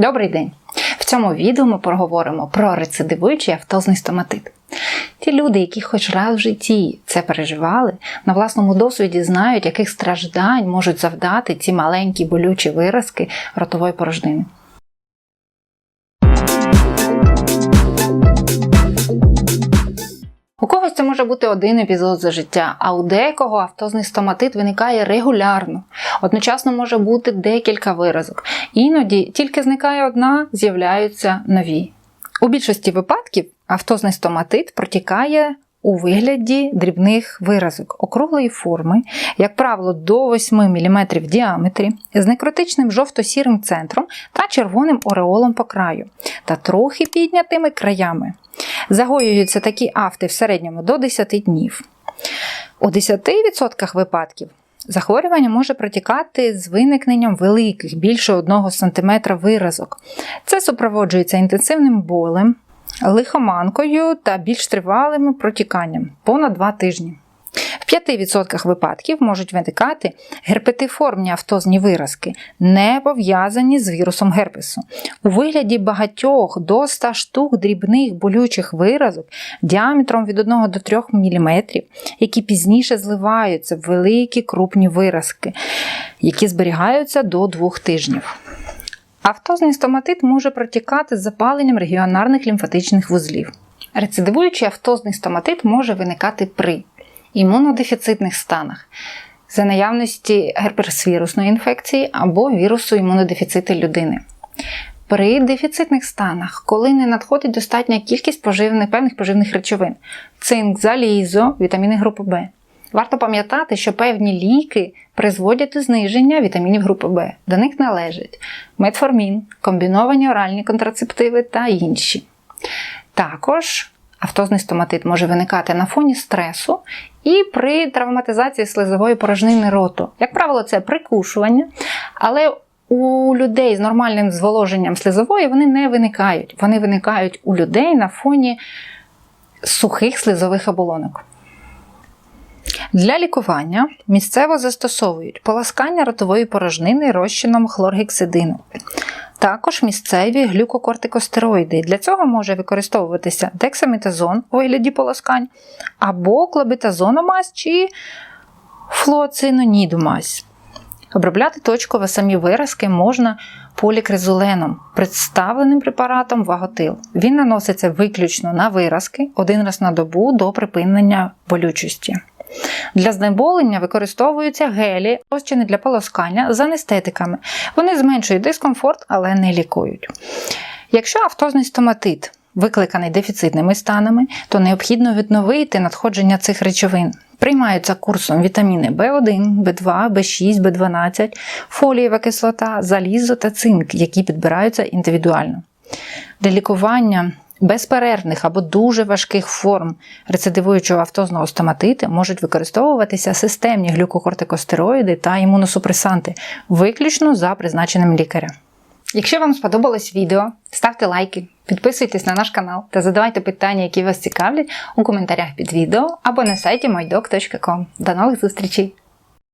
Добрий день! В цьому відео ми проговоримо про рецидивуючий автозний стоматит. Ті люди, які хоч раз в житті це переживали, на власному досвіді знають, яких страждань можуть завдати ці маленькі болючі виразки ротової порожнини. У когось це може бути один епізод за життя, а у декого автозний стоматит виникає регулярно. Одночасно може бути декілька виразок. Іноді тільки зникає одна, з'являються нові. У більшості випадків автозний стоматит протікає у вигляді дрібних виразок округлої форми, як правило, до 8 мм в діаметрі, з некротичним жовто-сірим центром та червоним ореолом по краю, та трохи піднятими краями. Загоюються такі афти в середньому до 10 днів. У 10% випадків захворювання може протікати з виникненням великих, більше 1 см виразок. Це супроводжується інтенсивним болем, лихоманкою та більш тривалим протіканням понад 2 тижні. В 5% випадків можуть виникати герпетиформні автозні виразки, не пов'язані з вірусом герпесу. У вигляді багатьох до 100 штук дрібних болючих виразок діаметром від 1 до 3 мм, які пізніше зливаються в великі крупні виразки, які зберігаються до 2 тижнів. Автозний стоматит може протікати з запаленням регіонарних лімфатичних вузлів. Рецидивуючий автозний стоматит може виникати при імунодефіцитних станах за наявності герпесвірусної інфекції або вірусу імунодефіциту людини. При дефіцитних станах, коли не надходить достатня кількість поживних, певних поживних речовин, цинк, залізо, вітаміни групи В. Варто пам'ятати, що певні ліки призводять до зниження вітамінів групи В. До них належать метформін, комбіновані оральні контрацептиви та інші. Також автозний стоматит може виникати на фоні стресу і при травматизації слизової порожнини роту. Як правило, це прикушування, але у людей з нормальним зволоженням слизової вони не виникають. Вони виникають у людей на фоні сухих слизових оболонок. Для лікування місцево застосовують поласкання ротової порожнини розчином хлоргексидину. Також місцеві глюкокортикостероїди. Для цього може використовуватися дексаметазон у вигляді полоскань, або клобетазономазь чи флуоцинонідомазь. Обробляти точково самі виразки можна полікризоленом, представленим препаратом ваготил. Він наноситься виключно на виразки один раз на добу до припинення болючості. Для знеболення використовуються гелі, розчини для полоскання з анестетиками. Вони зменшують дискомфорт, але не лікують. Якщо автозний стоматит викликаний дефіцитними станами, то необхідно відновити надходження цих речовин. Приймаються курсом вітаміни В1, В2, В6, В12, фолієва кислота, залізо та цинк, які підбираються індивідуально. Для лікування безперервних або дуже важких форм рецидивуючого автозного стоматиту можуть використовуватися системні глюкокортикостероїди та імуносупресанти, виключно за призначенням лікаря. Якщо вам сподобалось відео, ставте лайки, підписуйтесь на наш канал та задавайте питання, які вас цікавлять, у коментарях під відео або на сайті mydoc.com. До нових зустрічей!